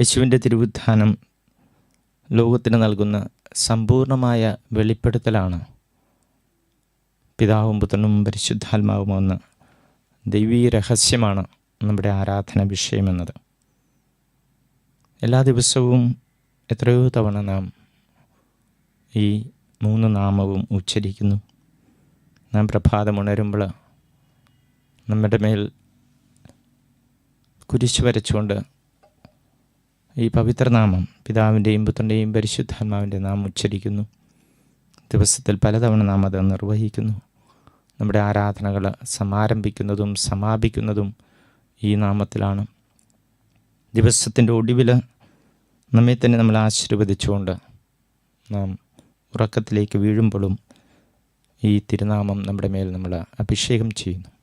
യേശുവിന്റെ തിരുവുത്ഥാനം ലോകത്തിന് നൽകുന്ന സമ്പൂർണമായ വെളിപ്പെടുത്തലാണ്. പിതാവും പുത്രനും പരിശുദ്ധാത്മാവും ഒന്ന് ദൈവീയ രഹസ്യമാണ് നമ്മുടെ ആരാധന വിഷയമെന്നത് എല്ലാ ദിവസവും എത്രയോ തവണ നാം ഈ മൂന്ന് നാമവും ഉച്ചരിക്കുന്നു. നാം പ്രഭാതം ഉണരുമ്പോൾ നമ്മുടെ മേൽ കുരിശ് വരച്ചുകൊണ്ട് ഈ പവിത്രനാമം പിതാവിന്റെയും പുത്രന്റെയും പരിശുദ്ധാത്മാവിന്റെ നാം ഉച്ചരിക്കുന്നു. ദിവസത്തിൽ പലതവണ നാം അത് നിർവഹിക്കുന്നു. നമ്മുടെ ആരാധനകൾ സമാരംഭിക്കുന്നതും സമാപിക്കുന്നതും ഈ നാമത്തിലാണ്. ദിവസത്തിന്റെ ഒടുവിൽ നമ്മെ തന്നെ നമ്മൾ ആശീർവദിച്ചുകൊണ്ട് നാം ഉറക്കത്തിലേക്ക് വീഴുമ്പോഴും ഈ തിരുനാമം നമ്മുടെ മേൽ നമ്മൾ അഭിഷേകം ചെയ്യുന്നു.